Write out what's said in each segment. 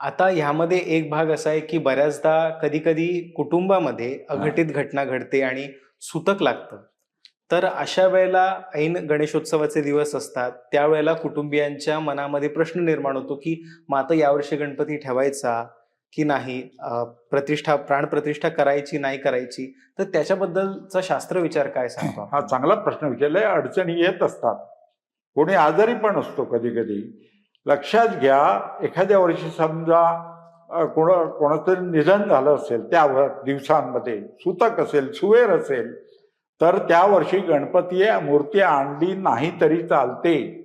आता ह्यामध्ये एक भाग असा आहे की बऱ्याचदा कधी-कधी कुटुंबामध्ये अघटित घटना घडते आणि सूतक लागतं. तर अशा वेळेला ऐन गणेशोत्सवाचे दिवस असतात. त्यावेळेला कुटुंबियांच्या मनामध्ये प्रश्न निर्माण होतो, की मग आता यावर्षी गणपती ठेवायचा की नाही? प्रतिष्ठा प्राणप्रतिष्ठा करायची, नाही करायची? तर त्याच्याबद्दलचा शास्त्रविचार काय सांगतो? हा चांगला प्रश्न विचारलाय अडचणी येत असतात कोणी आजारी पण असतो कधी कधी लक्षात घ्या एखाद्या वर्षी समजा कोण कोणाचं निधन झालं असेल त्या व- दिवसांमध्ये सुतक असेल सुवेर असेल तर त्या वर्षी गणपती मूर्ती आणली नाही तरी चालते.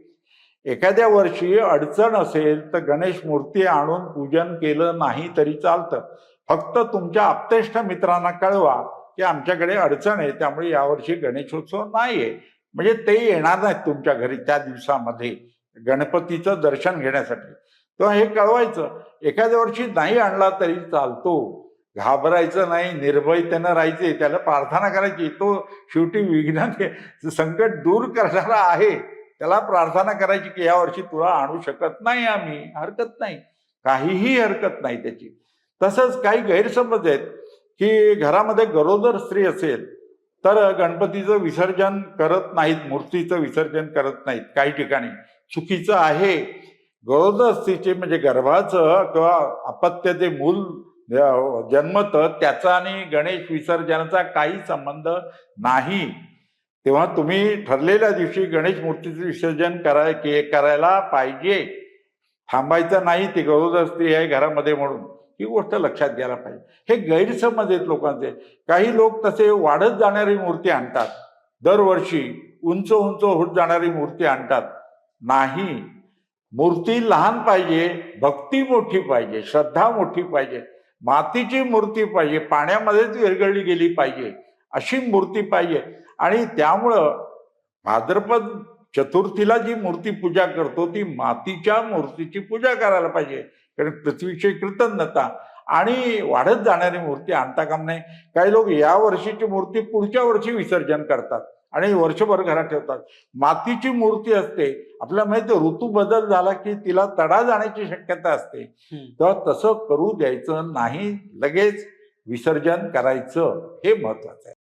एखाद्या वर्षी अडचण असेल तर गणेश मूर्ती आणून पूजन केलं नाही तरी चालतं. फक्त तुमच्या आप्तेष्ट मित्रांना कळवा की आमच्याकडे अडचण आहे त्यामुळे यावर्षी गणेशोत्सव नाही आहे म्हणजे ते येणार नाहीत तुमच्या घरी त्या दिवसामध्ये. गणपतीचं दर्शन घेण्यासाठी. तेव्हा हे कळवायचं एखाद्या वर्षी नाही आणला तरी चालतो. घाबरायचं नाही निर्भयतेनं राहायचे त्याला प्रार्थना करायची. तो शेवटी विघ्न संकट दूर करणारा आहे. त्याला प्रार्थना करायची की या वर्षी तुला आणू शकत नाही आम्ही हरकत नाही. काहीही हरकत नाही त्याची. तसंच काही गैरसमज आहेत की घरामध्ये गरोदर स्त्री असेल तर गणपतीचं विसर्जन करत नाहीत मूर्तीचं विसर्जन करत नाहीत काही ठिकाणी. चुकीचं आहे. गरोदर स्त्रीचे म्हणजे गर्भाचं किंवा अपत्य ते मूल जन्मत त्याचा आणि गणेश विसर्जनाचा काही संबंध नाही. तेव्हा तुम्ही ठरलेल्या दिवशी गणेश मूर्तीचं विसर्जन कराय के- करायला पाहिजे. थांबायचं नाही ती गरोदर स्त्री आहे घरामध्ये म्हणून. ही गोष्ट लक्षात घ्यायला पाहिजे. हे गैरसमज आहेत लोकांचे. काही लोक तसे वाढत जाणारी मूर्ती आणतात. दरवर्षी उंच उंच होत जाणारी मूर्ती आणतात. नाही. मूर्ती लहान पाहिजे भक्ती मोठी पाहिजे श्रद्धा मोठी पाहिजे मातीची मूर्ती पाहिजे पाण्यामध्येच विरघळली गेली पाहिजे अशी मूर्ती पाहिजे. आणि त्यामुळं भाद्रपद चतुर्थीला जी मूर्ती पूजा करतो ती मातीच्या मूर्तीची पूजा करायला पाहिजे. कारण पृथ्वीची कृतज्ञता. आणि वाढत जाणारी मूर्ती आणता काम नाही. काही लोक या वर्षीची मूर्ती पुढच्या वर्षी विसर्जन करतात आणि वर्षभर घरात ठेवतात. मातीची मूर्ती असते. आपल्याला माहिती ऋतू बदल झाला की तिला तडा जाण्याची शक्यता असते. तेव्हा तसं करू द्यायचं नाही लगेच विसर्जन करायचं हे महत्वाचं आहे.